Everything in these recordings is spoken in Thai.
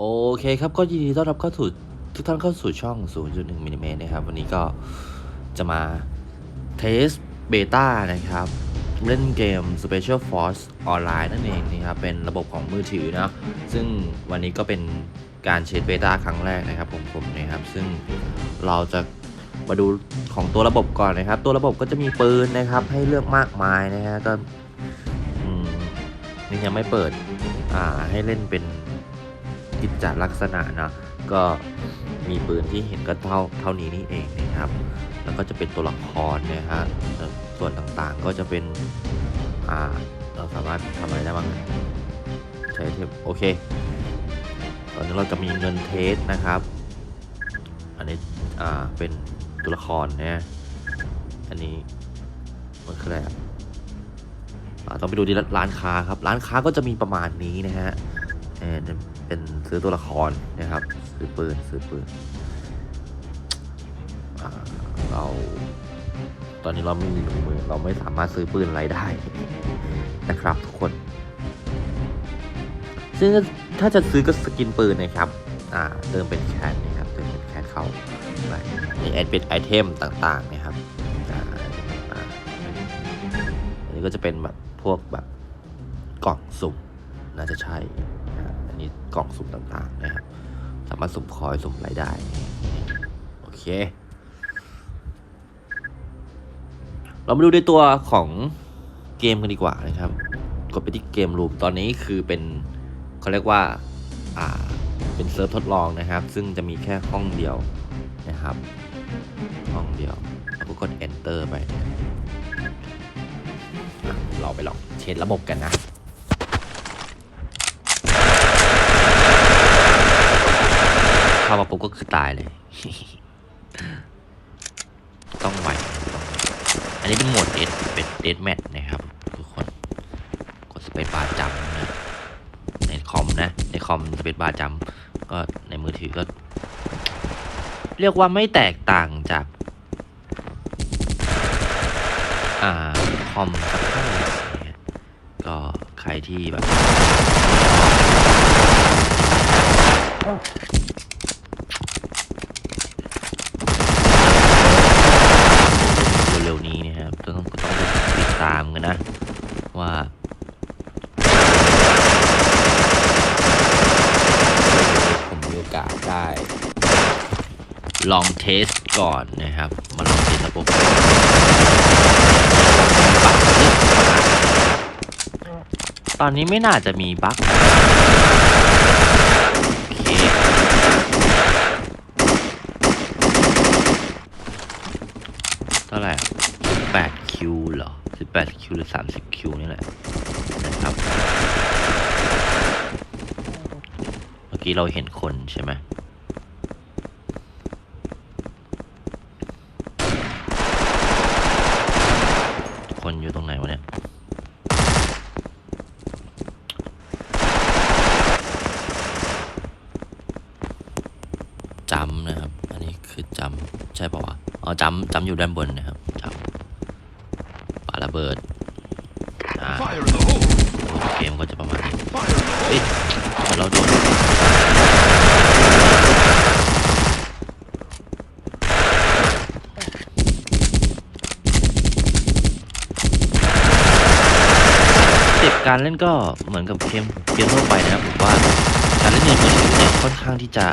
โอเคครับก็ยินดีต้อนรับเข้าสู่ทุกท่านเข้าสู่ช่อง 0.1มิลลิเมตรนะครับ วันนี้ก็จะมาเทสเบต้านะครับ เล่นเกม Special Force ออนไลน์นั่นเองนะครับ เป็นระบบของมือถือนะซึ่งวันนี้ก็เป็นการเชดเบต้าครั้งแรกนะครับผมผมนะครับ ซึ่งเราจะมาดูของตัวระบบก่อนนะครับ ตัวระบบก็จะมีปืนนะครับ ให้เลือกมากมายนะฮะก็นี่ยังไม่เปิดอ่าให้เล่นเป็น กิจจลักษณะนะก็มีปืนที่เห็นก็เท่าเท่านี้นี่เองนะครับ แล้วก็จะเป็นตัวละครนะฮะส่วนต่างๆก็จะเป็นอ่าเราสามารถทำอะไรได้บ้างใช้เทปโอเค ตอนนี้เราจะมีเงินเทสนะครับ อันนี้อ่าเป็นตัวละครนะอันนี้มันคืออะไรอะอ่าต้องไปดูที่ร้านค้าครับ ร้านค้าก็จะมีประมาณนี้นะฮะ เป็นซื้อตัวละครนะครับ ซื้อปืนซื้อปืนเรา ตอนนี้เราไม่มีถุงมือเราไม่สามารถซื้อปืนอะไรได้นะครับทุกคน ซึ่งถ้าจะซื้อก็สกินปืนนะครับอ่าเติมเป็นแคนนะครับเติมเป็นแคนเขาไปมีแอดเป็นไอเทมต่างๆนะครับอ่าอันนี้ก็จะเป็นแบบพวกแบบกล่องสุ่มน่าจะใช่นะ นี้กล่องสุ่มต่างๆนะครับ สามารถสุ่มคอยสุ่มอะไรได้ โอเค เรามาดูในตัวของเกมกันดีกว่านะครับ กดไปที่เกมรูมตอนนี้คือเป็นเขาเรียกว่า อ่า เป็นเซิร์ฟทดลองนะครับ ซึ่งจะมีแค่ห้องเดียวนะครับ ห้องเดียวแล้วก็กด enter ไปนะอะเราไปลองเช็ดระบบกันนะ เข้า มาปุ๊บก็คือตายเลย ต้องไหวอันนี้เป็นโหมดเดดเป็นเดดแมทนะครับ ทุกคน กดสเปซบาร์จำนะในคอมนะ ในคอมสเปซบาร์จำก็ในมือถือก็ เรียกว่าไม่แตกต่างจาก อ่า คอมสักเท่าไหร่ก็ใครที่แบบ เร็วๆนี้นะครับต้องก็ต้องติดตามกั นะ ว่าผมมีโอกาสได้ ลองเทสก่อนนะครับ มาลองเทสระบบตอนนี้ไม่น่าจะมีบั๊กเคเท่าไหร่18 คิวเหรอ18คิวหรือ30คิวนี่แหละนะครับ เมื่อกี้เราเห็นคนใช่ไหมคนอยู่ตรงไหนวะเนี่ยจำนะครับ อันนี้คือจำใช่ป่าวะอ๋อจำจำอยู่ด้านบนนะครับจำ เบิดอ่า Fire in the hole! เกมก็จะประมาณนี้ Fire in the เฮ้ย hole! เหมือนเราโดนเต็ปการเล่นก็เหมือนกับเกมเกมทั่วไปนะครับผมว่าการเล่นในมือถือเนี่ยค่อนข้างที่จะ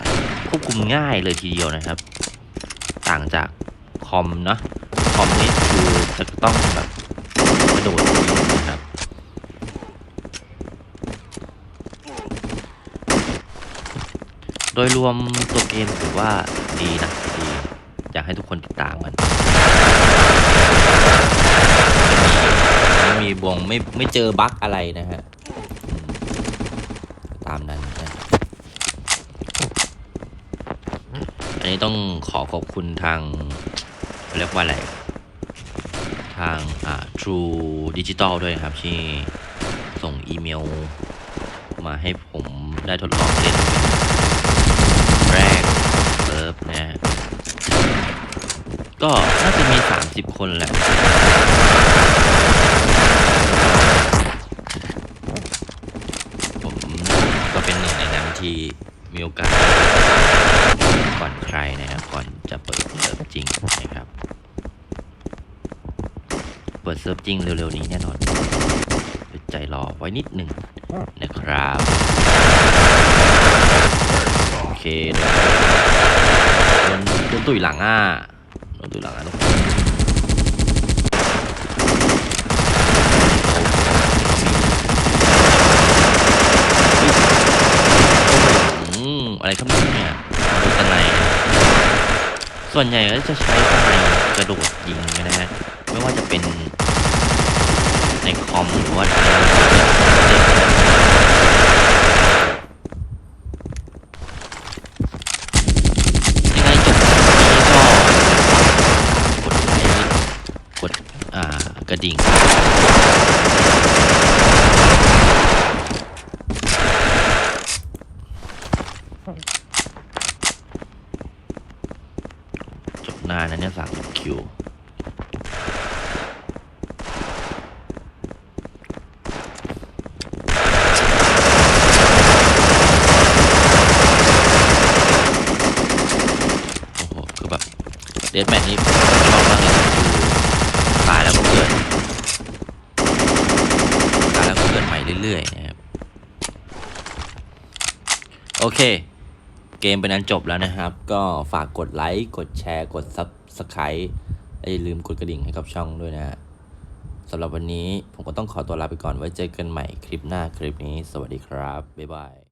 ควบคุมง่ายเลยทีเดียวนะครับ ต่างจากคอมนะคอมนี่คือจะต้องแบบก ระโดดยิงนะครับโดยรวมตัวเกมถือว่าดีนะดีอยากให้ทุกคนติดตามมันไม่มีบวงไม่ไม่เจอบั๊กอะไรนะฮะตามนั้นนะอันนี้ต้องขอขอบคุณทางเรียกว่าอะไร ทางอ่า True Digital ด้วยนะครับ ที่ส่งอีเมล มาให้ผมได้ทดลองเล่นแรกเซิร์ฟนะก็น่าจะมี 30 คนแหละผมก็เป็นหนึ่งในนั้นที่มีโอกาสก่อนใครนะครับก่อนจะเปิดเซิร์ฟจริงนะครับ เปิดเซิร์ฟจริงเร็วๆนี้แน่นอนใจรอไว้นิดหนึ่งนะครับ โอเคโดนโดนตุยหลังอะโดนตุยหลังอะทุกอะไรครับเนี่ยดูสไนด์ส่วนใหญ่ก็จะใช้สไนด์กระโดดยิงนะฮะ ไม่ว่าจะเป็นในคอมหรือว่าในยังไงจบนี้ก็กดกดอ่ากระดิ่งจบนานนะเนี่ยสามคิว โอ้โห คือแบบ เดดแมทนี้ผมชอบมากเลยตายแล้วก็เกิดตายแล้วก็เกิดใหม่เรื่อยๆนะครับโอเค เกมเป็นอันจบแล้วนะครับ ก็ฝากกดไลค์กดแชร์กด Subscribe และอย่าลืมกดกระดิ่งให้กับช่องด้วยนะฮะสำหรับวันนี้ผมก็ต้องขอตัวลาไปก่อนไว้เจอกันใหม่คลิปหน้าคลิปนี้ สวัสดีครับ บ๊ายบาย